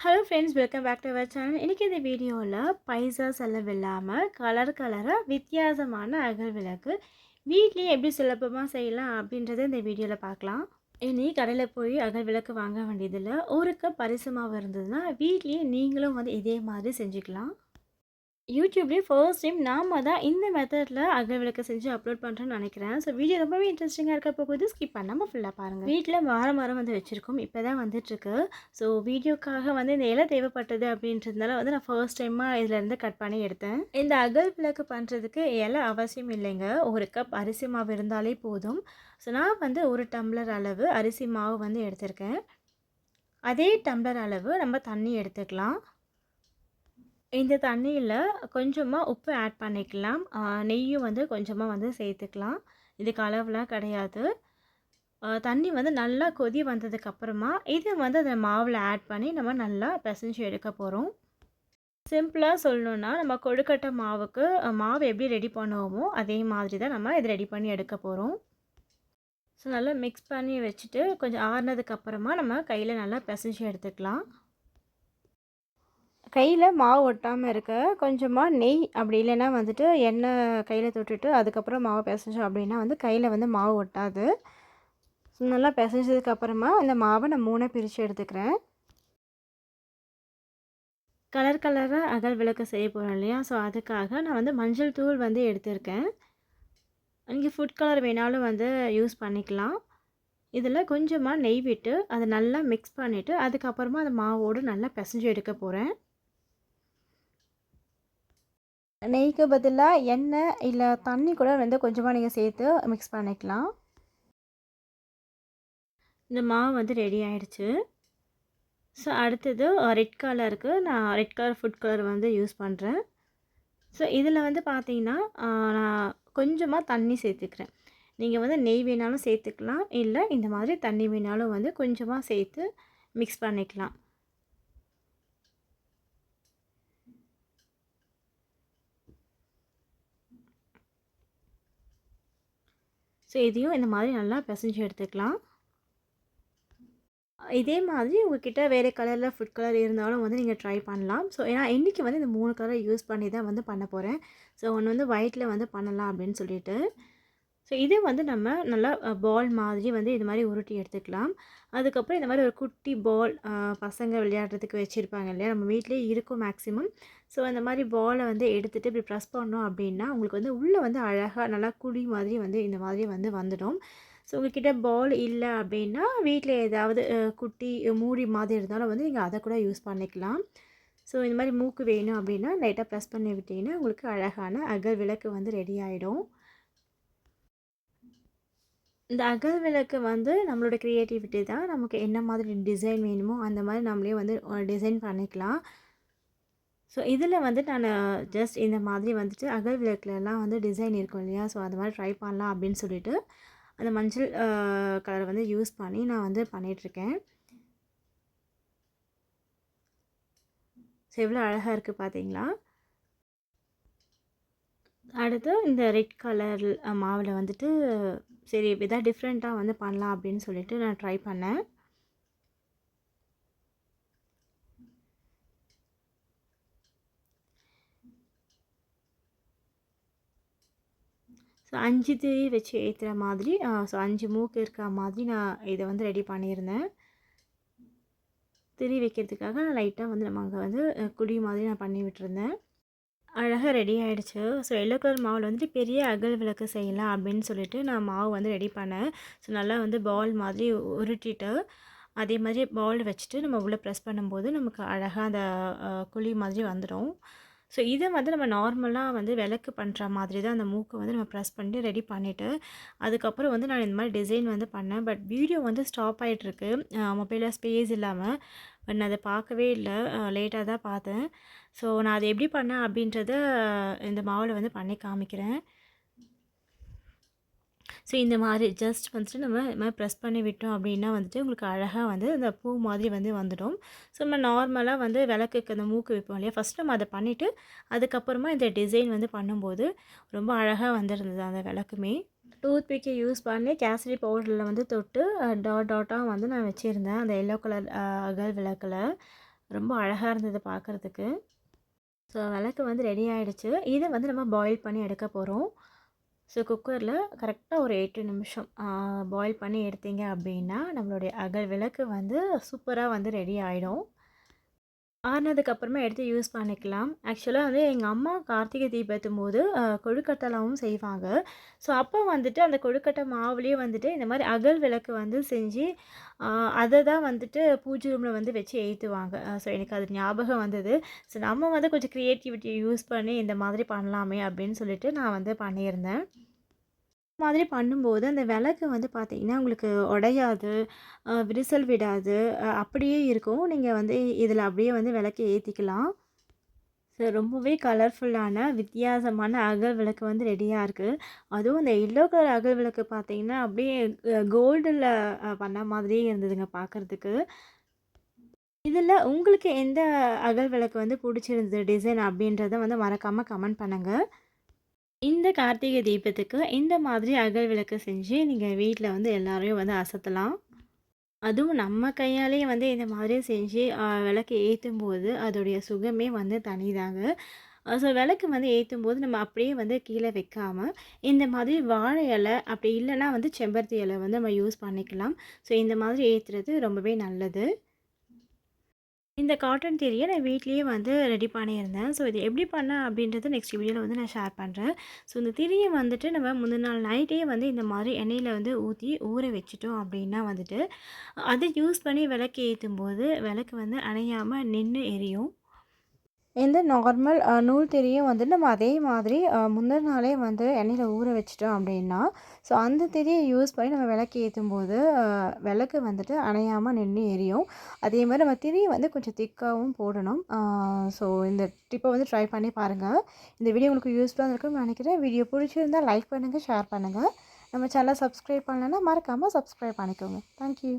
Hello friends welcome back to our channel இன்றைக்கி இந்த வீடியோவில் பைசா செலவில்லாமல் கலர் கலராக வித்தியாசமான அகல் விளக்கு வீட்லேயே எப்படி சுலபமாக செய்யலாம் அப்படின்றத இந்த வீடியோவில் பார்க்கலாம். இனி கடையில் போய் அகல் விளக்கு வாங்க வேண்டியதில்லை. ஒரு கப் பரிசு மாவு இருந்ததுன்னா வீட்லேயே நீங்களும் வந்து இதே மாதிரி செஞ்சுக்கலாம். யூடியூப்லேயே ஃபர்ஸ்ட் டைம் நாம தான் இந்த மெத்தடில் அகல் விளக்கு செஞ்சு அப்லோட் பண்ணுறேன்னு நினைக்கிறேன். ஸோ வீடியோ ரொம்பவே இன்ட்ரெஸ்டிங்காக இருக்க போகுது. ஸ்கிப் பண்ணாமல் ஃபுல்லாக பாருங்கள் வீட்டில் வாரம் வாரம் வந்து வச்சுருக்கோம். இப்போ தான் வந்துட்டுருக்கு ஸோ வீடியோக்காக வந்து இந்த இலை தேவைப்பட்டது அப்படின்றதுனால வந்து நான் ஃபர்ஸ்ட் டைமாக இதிலேருந்து கட் பண்ணி எடுத்தேன். இந்த அகல் விளக்கு பண்ணுறதுக்கு இலை அவசியம் இல்லைங்க. ஒரு கப் அரிசி மாவு இருந்தாலே போதும். ஸோ நான் வந்து ஒரு டம்ளர் அளவு அரிசி மாவு வந்து எடுத்திருக்கேன். அதே டம்ளர் அளவு நம்ம தண்ணி எடுத்துக்கலாம். இந்த தண்ணியில் கொஞ்சமாக உப்பு ஆட் பண்ணிக்கலாம். நெய்யும் வந்து கொஞ்சமாக வந்து சேர்த்துக்கலாம். இதுக்கு அளவுலாம் கிடையாது. தண்ணி வந்து நல்லா கொதி வந்ததுக்கப்புறமா இதை வந்து அந்த மாவில் ஆட் பண்ணி நம்ம நல்லா பிசைஞ்சு எடுக்க போகிறோம் சிம்பிளாக சொல்லணுன்னா நம்ம கொழுக்கட்டை மாவுக்கு மாவு எப்படி ரெடி பண்ணுவோமோ அதே மாதிரி தான் நம்ம இதை ரெடி பண்ணி எடுக்க போகிறோம் ஸோ நல்லா மிக்ஸ் பண்ணி வச்சுட்டு கொஞ்சம் ஆறுனதுக்கப்புறமா நம்ம கையில் நல்லா பிசைஞ்சு எடுத்துக்கலாம். கையில் மாவு ஒட்டாமல் இருக்க கொஞ்சமாக நெய் அப்படி இல்லைன்னா வந்துட்டு எண்ணெய் கையில் தொட்டுட்டு அதுக்கப்புறம் மாவு பிசைஞ்சோம் அப்படின்னா வந்து கையில் வந்து மாவு ஒட்டாது. நல்லா பிசைஞ்சதுக்கப்புறமா இந்த மாவை நான் மூணாக பிரித்து எடுத்துக்கிறேன். கலர் கலராக அகல் விளக்கு செய்ய போகிறோம் இல்லையா? ஸோ அதுக்காக நான் வந்து மஞ்சள் தூள் வந்து எடுத்திருக்கேன். நீங்கள் ஃபுட் கலர் வேணாலும் வந்து யூஸ் பண்ணிக்கலாம். இதில் கொஞ்சமாக நெய் விட்டு அதை நல்லா மிக்ஸ் பண்ணிவிட்டு அதுக்கப்புறமா அந்த மாவோடு நல்லா பிசைஞ்சு எடுக்க போகிறேன் நெய்க்கு பதிலாக எண்ணெய் இல்லை தண்ணி கூட வந்து கொஞ்சமாக நீங்கள் சேர்த்து மிக்ஸ் பண்ணிக்கலாம். இந்த மாவு வந்து ரெடி ஆயிடுச்சு. ஸோ அடுத்தது ரெட் கலருக்கு நான் ரெட் கலர் ஃபுட் கலர் வந்து யூஸ் பண்ணுறேன் ஸோ இதில் வந்து பார்த்தீங்கன்னா நான் கொஞ்சமாக தண்ணி சேர்த்துக்கிறேன். நீங்கள் வந்து நெய் வேணாலும் சேர்த்துக்கலாம். இல்லை இந்த மாதிரி தண்ணி வேணாலும் வந்து கொஞ்சமாக சேர்த்து மிக்ஸ் பண்ணிக்கலாம். ஸோ இதையும் இந்த மாதிரி நல்லா பிசைஞ்சு எடுத்துக்கலாம். இதே மாதிரி உங்ககிட்ட வேறு கலரில் ஃபுட் கலர் இருந்தாலும் வந்து நீங்கள் ட்ரை பண்ணலாம். ஸோ ஏன்னா இன்றைக்கி வந்து இந்த மூணு கலரை யூஸ் பண்ணி தான் வந்து பண்ண போகிறேன் ஸோ ஒன்று வந்து ஒயிட்டில் வந்து பண்ணலாம் அப்படின்னு சொல்லிட்டு. ஸோ இதே வந்து நம்ம நல்லா பால் மாதிரி வந்து இது மாதிரி உருட்டி எடுத்துக்கலாம். அதுக்கப்புறம் இந்த மாதிரி ஒரு குட்டி பால் பசங்க விளையாடுறதுக்கு வச்சுருப்பாங்க இல்லையா? நம்ம வீட்லேயே இருக்கும் மேக்ஸிமம் ஸோ அந்த மாதிரி பாலை வந்து எடுத்துகிட்டு இப்படி ப்ரெஸ் பண்ணோம் அப்படின்னா உங்களுக்கு வந்து உள்ளே வந்து அழகாக நல்லா குழி மாதிரி வந்து இந்த மாதிரி வந்து வந்துடும். ஸோ உங்கள்கிட்ட பால் இல்லை அப்படின்னா வீட்டில் ஏதாவது குட்டி மூடி மாதிரி இருந்தாலும் வந்து நீங்கள் அதை கூட யூஸ் பண்ணிக்கலாம். ஸோ இந்த மாதிரி மூக்கு வேணும் அப்படின்னா லைட்டாக ப்ரெஸ் பண்ணி விட்டிங்கன்னா உங்களுக்கு அழகான அகல் விளக்கு வந்து ரெடி ஆகிடும் இந்த அகல் விளக்கு வந்து நம்மளோட க்ரியேட்டிவிட்டி தான். நமக்கு என்ன மாதிரி டிசைன் வேணுமோ அந்த மாதிரி நம்மளே வந்து டிசைன் பண்ணிக்கலாம். ஸோ இதில் வந்து நான் ஜஸ்ட் இந்த மாதிரி வந்துட்டு அகல் விளக்குலலாம் வந்து டிசைன் இருக்கும் இல்லையா? ஸோ அது மாதிரி ட்ரை பண்ணலாம் அப்படின்னு சொல்லிட்டு அந்த மஞ்சள் கலர் வந்து யூஸ் பண்ணி நான் வந்து பண்ணிகிட்ருக்கேன் ஸோ எவ்வளோ அழகாக இருக்குது பார்த்தீங்களா? அடுத்து இந்த ரெட் கலர் மாவில் வந்துட்டு சரி எதாவது டிஃப்ரெண்ட்டாக வந்து பண்ணலாம் அப்படின்னு சொல்லிட்டு நான் ட்ரை பண்ணேன். ஸோ அஞ்சு திரி வச்சு ஏற்றுற மாதிரி ஸோ அஞ்சு மூக்கு இருக்கிற மாதிரி நான் இதை வந்து ரெடி பண்ணியிருந்தேன். திரி வைக்கிறதுக்காக நான் லைட்டாக வந்து நம்ம அங்கே வந்து குடி மாதிரி நான் பண்ணி விட்டுருந்தேன். அழகாக ரெடி ஆகிடுச்சு ஸோ எல்லோ கலர் மாவில் வந்துட்டு பெரிய அகல் விளக்கு செய்யலாம் அப்படின்னு சொல்லிட்டு நான் மாவு வந்து ரெடி பண்ணேன். ஸோ நல்லா வந்து பால் மாதிரி உருட்டிட்டு அதே மாதிரி பால் வச்சுட்டு நம்ம உள்ளே ப்ரெஸ் பண்ணும்போது நமக்கு அழகாக அந்த குழி மாதிரி வந்துடும். ஸோ இதை வந்து நம்ம நார்மலாக வந்து விளக்கு பண்ணுற மாதிரி தான் அந்த மூக்கை வந்து நம்ம ப்ரெஸ் பண்ணிட்டு ரெடி பண்ணிவிட்டு அதுக்கப்புறம் வந்து நான் இந்த மாதிரி டிசைன் வந்து பண்ணேன். பட் வீடியோ வந்து ஸ்டாப் ஆகிட்டுருக்கு மொபைலில் ஸ்பேஸ் இல்லாமல் பட் நான் அதை பார்க்கவே இல்லை. லேட்டாக தான் பார்த்தேன். ஸோ நான் அதை எப்படி பண்ணேன் அப்படின்றத இந்த மாவில் வந்து பண்ணி காமிக்கிறேன். ஸோ இந்த மாதிரி ஜஸ்ட் வந்துட்டு நம்ம இது மாதிரி ப்ரெஸ் பண்ணி விட்டோம் அப்படின்னா வந்துட்டு உங்களுக்கு அழகாக வந்து இந்த பூ மாதிரி வந்து வந்துடும். ஸோ நம்ம நார்மலாக வந்து விளக்குக்கு அந்த மூக்கு வைப்போம் இல்லையா? ஃபஸ்ட் நம்ம அதை பண்ணிவிட்டு அதுக்கப்புறமா இந்த டிசைன் வந்து பண்ணும்போது ரொம்ப அழகாக வந்துருந்தது அந்த விளக்குமே. டூத் பிக்கை யூஸ் பண்ணி கேசரி பவுடரில் வந்து தொட்டு டாட் டாட்டாக வந்து நான் வச்சுருந்தேன். அந்த எல்லோ கலர் அகல் விளக்கில். ரொம்ப அழகாக இருந்தது பார்க்குறதுக்கு ஸோ விளக்கு வந்து ரெடி ஆகிடுச்சு இதை வந்து நம்ம பாயில் பண்ணி எடுக்க போகிறோம் ஸோ குக்கரில் கரெக்டாக ஒரு எட்டு நிமிஷம் பாயில் பண்ணி எடுத்தீங்க அப்படின்னா நம்மளுடைய அகல் விளக்கு வந்து சூப்பராக வந்து ரெடி ஆகிடும் ஆறுனதுக்கப்புறமா எடுத்து யூஸ் பண்ணிக்கலாம். ஆக்சுவலாக வந்து எங்கள் அம்மா கார்த்திகை தீபத்தும் போது கொழுக்கட்டெல்லாம் செய்வாங்க. ஸோ அப்போ வந்துட்டு அந்த கொழுக்கட்டை மாவுலேயே வந்துட்டு இந்த மாதிரி அகல் விளக்கு வந்து செஞ்சு அதை தான் வந்துட்டு பூஜை ரூமில் வந்து வச்சு ஏற்றுவாங்க ஸோ எனக்கு அது ஞாபகம் வந்தது. ஸோ நம்ம வந்து கொஞ்சம் க்ரியேட்டிவிட்டியை யூஸ் பண்ணி இந்த மாதிரி பண்ணலாமே அப்படின்னு சொல்லிட்டு நான் வந்து பண்ணியிருந்தேன். மாதிரி பண்ணும்போது அந்த விளக்கு வந்து பார்த்திங்கன்னா உங்களுக்கு உடையாது விரிசல் விடாது அப்படியே இருக்கும். நீங்கள் வந்து இதில் அப்படியே வந்து விளக்கு ஏற்றிக்கலாம் ஸோ ரொம்பவே கலர்ஃபுல்லான வித்தியாசமான அகல் விளக்கு வந்து ரெடியாக இருக்குது அதுவும் இந்த எல்லோ கலர் அகல் விளக்கு பார்த்தீங்கன்னா அப்படியே கோல்டில் பண்ண மாதிரியே இருந்ததுங்க பார்க்குறதுக்கு. இதில் உங்களுக்கு எந்த அகல் விளக்கு வந்து பிடிச்சிருந்தது டிசைன் அப்படின்றத வந்து மறக்காமல் கமெண்ட் பண்ணுங்கள் இந்த கார்த்திகை தீபத்துக்கு இந்த மாதிரி அகல் விளக்கு செஞ்சு நீங்கள் வீட்டில் வந்து எல்லோரையும் வந்து அசத்தலாம். அதுவும் நம்ம கையாலேயே வந்து இந்த மாதிரி செஞ்சு விளக்கு ஏற்றும் போது அதோடைய சுகமே வந்து தனிதாங்க. ஸோ விளக்கு வந்து ஏற்றும் போது நம்ம அப்படியே வந்து கீழே வைக்காமல் இந்த மாதிரி வாழை இலை அப்படி இல்லைன்னா வந்து செம்பருத்தி இலை வந்து நம்ம யூஸ் பண்ணிக்கலாம். ஸோ இந்த மாதிரி ஏற்றுறது ரொம்பவே நல்லது. இந்த காட்டன் திரியை நான் வீட்லேயே வந்து ரெடி பண்ணியிருந்தேன். ஸோ இது எப்படி பண்ணேன் அப்படின்றது நெக்ஸ்ட் வீடியோவில் வந்து நான் ஷேர் பண்ணுறேன் ஸோ இந்த திரியை வந்துட்டு நம்ம முந்தின நாள் நைட்டே வந்து இந்த மாதிரி எண்ணெயில் வந்து ஊற்றி ஊற வச்சுட்டோம் அப்படின்னா வந்துட்டு அதை யூஸ் பண்ணி விளக்கு ஏற்றும் போது விளக்கு வந்து அணையாமல் நின்று எரியும். இந்த நார்மல் நூல் திரியும் வந்து நம்ம அதே மாதிரி முந்தின நாளே வந்து எண்ணெயில் ஊற வச்சிட்டோம் அப்படின்னா ஸோ அந்த திரியை யூஸ் பண்ணி நம்ம விளக்கு ஏற்றும் போது விளக்கு வந்துட்டு அணையாமல் நின்று எரியும். அதே மாதிரி நம்ம திரியை வந்து கொஞ்சம் திக்காகவும் போடணும். ஸோ இந்த டிப்பை வந்து ட்ரை பண்ணி பாருங்கள் இந்த வீடியோ உங்களுக்கு யூஸ்ஃபுல்லாக இருக்கும்னு நினைக்கிறேன். வீடியோ பிடிச்சிருந்தால் லைக் பண்ணுங்கள் ஷேர் பண்ணுங்கள் நம்ம சேனலை சப்ஸ்கிரைப் பண்ணலைன்னா மறக்காமல் சப்ஸ்கிரைப் பண்ணிக்கோங்க. தேங்க்யூ